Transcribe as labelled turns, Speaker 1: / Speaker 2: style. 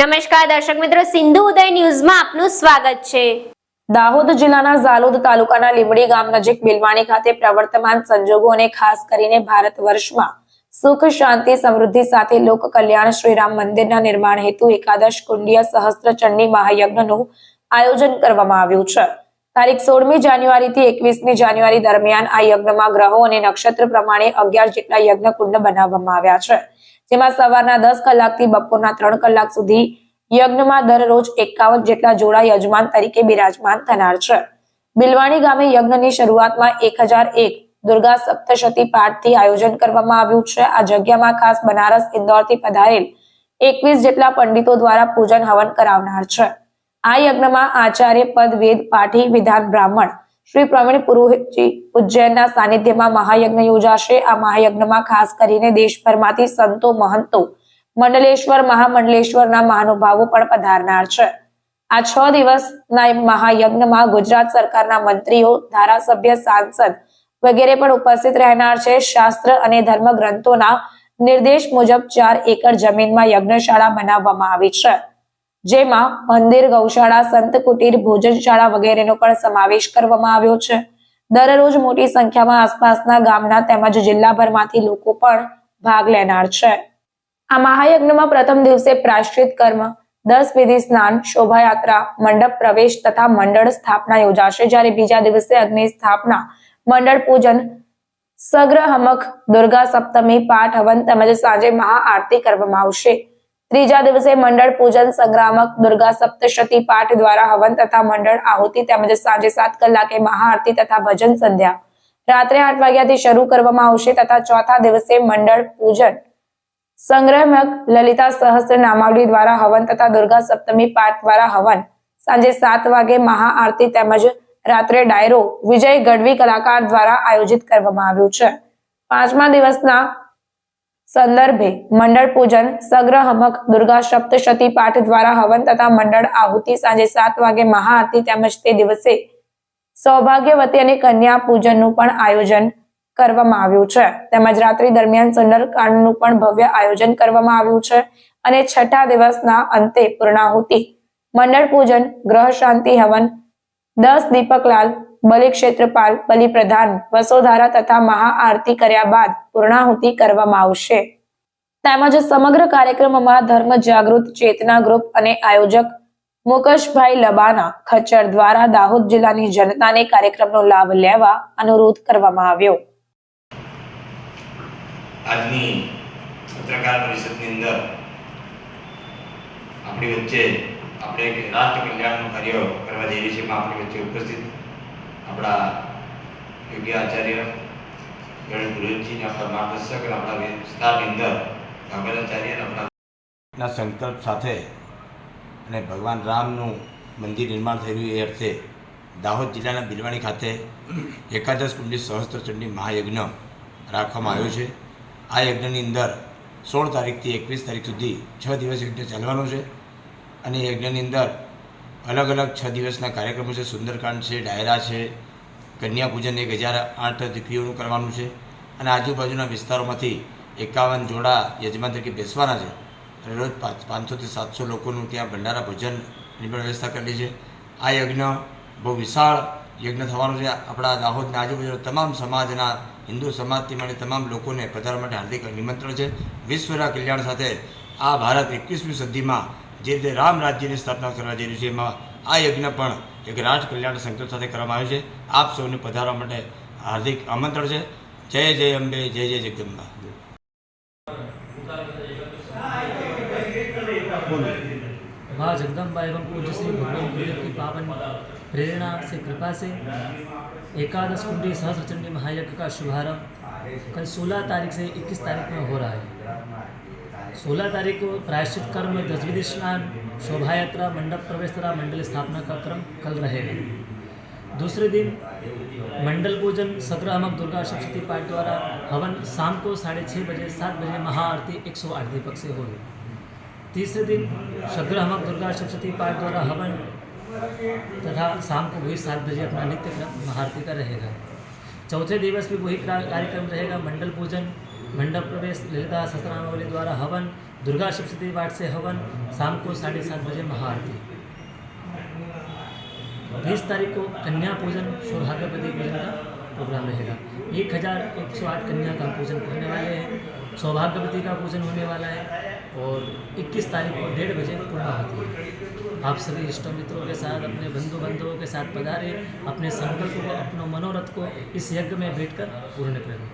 Speaker 1: નમસ્કાર, દર્શક મિત્રો. સિંધુ ઉદય ન્યૂઝમાં આપનું સ્વાગત છે.
Speaker 2: દાહોદ જિલ્લાના ઝાલોદ તાલુકાના લીમડી ગામ નજીક બિલવાણી ખાતે પ્રવર્તમાન સંજોગો અને ખાસ કરીને ભારત વર્ષમાં સુખ, શાંતિ, સમૃદ્ધિ સાથે લોક કલ્યાણ શ્રીરામ મંદિરના નિર્માણ હેતુ એકાદશ કુંડિયા સહસ્ત્ર ચંડી મહાયજ્ઞનું આયોજન કરવામાં આવ્યું છે. તારીખ સોળમી જાન્યુઆરી થી એકવીસમી જાન્યુઆરી દરમિયાન આ યજ્ઞમાં ગ્રહો અને નક્ષત્ર પ્રમાણે અગિયાર જેટલા યજ્ઞ કુંડ બનાવવામાં આવ્યા છે. જેમાં સવારના દસ કલાકથી બપોરના ત્રણ કલાક સુધી યજ્ઞમાં દરરોજ એકાવન જેટલા જોડા યજમાન તરીકે બિરાજમાન થનાર છે. બિલવાણી ગામે યજ્ઞની શરૂઆતમાં એક હજાર એક દુર્ગા સપ્તશતી પાઠથી આયોજન કરવામાં આવ્યું છે. આ જગ્યામાં ખાસ બનારસ ઇન્દોરથી પધારેલ એકવીસ જેટલા પંડિતો દ્વારા પૂજન હવન કરાવનાર છે. આ યજ્ઞમાં આચાર્ય પદ, વેદ, પાઠી, વિધાન, બ્રાહ્મણ શ્રી પ્રવીણ પુરોહિતજી ઉજ્જૈનના સાનિધ્યમાં મહાયજ્ઞ યોજાશે. આ મહાયજ્ઞમાં ખાસ કરીને દેશભરમાંથી સંતો, મહંતો, મંડલેશ્વર, મહામંડલેશ્વરના મહાનુભાવો પણ પધારનાર છે. આ છ દિવસના મહાયજ્ઞમાં ગુજરાત સરકારના મંત્રીઓ, ધારાસભ્ય, સાંસદ વગેરે પણ ઉપસ્થિત રહેનાર છે. શાસ્ત્ર અને ધર્મ ગ્રંથોના નિર્દેશ મુજબ ચાર એકર જમીનમાં યજ્ઞશાળા બનાવવામાં આવી છે. જેમાં મંદિર, ગૌશાળા, સંત કુટીર, ભોજનશાળા વગેરેનો પણ સમાવેશ કરવામાં આવ્યો છે. દરરોજ મોટી સંખ્યામાં આસપાસના ગામના તેમજ જિલ્લાભરમાંથી લોકો પણ ભાગ લેનાર છે. આ મહાયજ્ઞમાં પ્રથમ દિવસે પ્રાશ્ચિત કર્મ, દસ વિધિ સ્નાન, શોભાયાત્રા, મંડપ પ્રવેશ તથા મંડળ સ્થાપના યોજાશે જ્યારે બીજા દિવસે અગ્નિ સ્થાપના, મંડળ પૂજન સગ્રહમક દુર્ગા સપ્તમી, પાઠ હવન તેમજ સાંજે મહાઆરતી કરવામાં આવશે. ત્રીજા દિવસે મંડળ પૂજન સંગ્રામક દુર્ગા સપ્તશતી પાઠ દ્વારા હવન તથા મંડળ આહુતિ તેમજ સાંજે સાત કલાકે મહાઆરતી તથા ભજન સંધ્યા. રાત્રે આઠ વાગ્યાથી શરૂ કરવામાં આવશે તથા ચોથા દિવસે મંડળ પૂજન. સંગ્રહમક લલિતા સહસ્ત્ર નામાવલી દ્વારા હવન તથા દુર્ગા સપ્તમી પાઠ દ્વારા હવન. સાંજે સાત વાગે મહાઆરતી તેમજ રાત્રે ડાયરો વિજય ગઢવી કલાકાર દ્વારા આયોજિત કરવામાં આવ્યું છે. પાંચમા દિવસના સંદર્ભે મંડળ પૂજન સગ્રહમક દુર્ગા સપ્તશતી પાઠ દ્વારા હવન તથા મંડળ આહુતિ સાંજે સાત વાગે મહાઆરતી તેમજ તે દિવસે સૌભાગ્યવતી અને કન્યા પૂજનનું પણ આયોજન કરવામાં આવ્યું છે. તેમજ રાત્રિ દરમિયાન સુંદરકાંડનું પણ ભવ્ય આયોજન કરવામાં આવ્યું છે અને છઠ્ઠા દિવસના અંતે પૂર્ણાહુતિ. મંડળ પૂજન ગ્રહ શાંતિ હવન, દસ દીપકલાલ બલિ બલિ પ્રધાન વસોધારા તથા મહાઆરતી કર્યા બાદ પૂર્ણાહુતિ કરવામાં આવશે. તેમજ સમગ્ર કાર્યક્રમમાં ધર્મ જાગૃત, ચેતના ગ્રુપ અને આયોજક મુકેશભાઈ લબાના ખચ્ચર દ્વારા દાહોદ જિલ્લાની જનતાને કાર્યક્રમનો લાભ લેવા અનુરોધ કરવામાં આવ્યો.
Speaker 3: આજની પત્રકાર પરિષદની અંદર આપણી વચ્ચે આપણે એક રાષ્ટ્ર કલ્યાણનું કાર્ય કરવા જઈ રહી છે આપણી વચ્ચે ઉપસ્થિત આપણા યોગ્ય આચાર્ય ગણેશ ગુરુજીને આપણા માર્ગદર્શક અને આપણા વિસ્તારની અંદર અને આપણા
Speaker 4: સંકલ્પ સાથે અને ભગવાન રામનું મંદિર નિર્માણ રહ્યું એ અર્થે દાહોદ જિલ્લાના બિલવાણી ખાતે એકાદશ કુંડલી સહસ્ત્રચંડી મહાયજ્ઞ રાખવામાં આવ્યો છે. આ યજ્ઞની અંદર સોળ તારીખથી એકવીસ તારીખ સુધી છ દિવસ યજ્ઞ ચાલવાનો છે અને યજ્ઞની અંદર અલગ અલગ છ દિવસના કાર્યક્રમો છે. સુંદરકાંડ છે, ડાયરા છે કન્યા પૂજન એક હજાર આઠ દીકરીઓનું કરવાનું છે અને આજુબાજુના વિસ્તારોમાંથી એકાવન જોડા યજમાન તરીકે બેસવાના છે. અને રોજ પાંચ પાંચસોથી સાતસો લોકોનું ત્યાં ભંડારા ભોજનની પણ વ્યવસ્થા કરેલી છે. આ યજ્ઞ બહુ વિશાળ યજ્ઞ થવાનું છે. આપણા દાહોદના આજુબાજુના તમામ સમાજના, હિન્દુ સમાજથી માંડી તમામ લોકોને પધારવા માટે હાર્દિક નિમંત્રણ છે. વિશ્વના કલ્યાણ સાથે આ ભારત એકવીસમી સદીમાં જે રીતે રામ રાજ્યની સ્થાપના કરવા જઈ રહ્યું છે, એમાં આ યજ્ઞ પણ એક રાષ્ટ્ર કલ્યાણ સંકલ્પ સાથે કરવામાં આવ્યો છે આપ સૌને પધારવા માટે હાર્દિક આમંત્રણ છે જય જય અંબે જય જય જગદંબા
Speaker 5: माँ जगदम्बा एवं पूज्य श्री भगवान गुरुदेव की पावन प्रेरणा से कृपा से एकादश कुंडी सहस्र चंडी महायज्ञ का शुभारंभ कल 16 तारीख से 21 तारीख में हो रहा है 16 तारीख को प्रायश्चित कर्म दसविधि स्नान शोभा यात्रा मंडप प्रवेश तथा मंडल स्थापना का क्रम कल रहेगा। दूसरे दिन मंडल पूजन सग्रहमक दुर्गा सप्तती पाठ द्वारा हवन शाम को साढ़े छः बजे, सात बजे महाआरती 108 दीपक से होगी। तीसरे दिन सग्रहमक दुर्गा सप्तती पाठ द्वारा हवन तथा शाम को वही सात बजे अपना नित्य क्रम महाआरती का रहेगा। चौथे दिवस भी वही कार्यक्रम रहेगा, मंडल पूजन मंडप प्रवेश, ललिता सहस्त्रनामावली द्वारा हवन, दुर्गा सप्तती पाठ से हवन, शाम को साढ़े सात बजे महाआरती। बीस तारीख को कन्या पूजन, सौभाग्यवती पूजन का प्रोग्राम रहेगा। एक हज़ार एक सौ आठ कन्या का पूजन करने वाले हैं। सौभाग्यवती का पूजन होने वाला है और 21 तारीख को डेढ़ बजे पूर्णाहुति है। आप सभी इष्ट मित्रों के साथ, अपने बंधु बंधुओं के साथ पधारे। अपने संकल्प को, अपने मनोरथ को इस यज्ञ में बैठकर पूर्ण करें।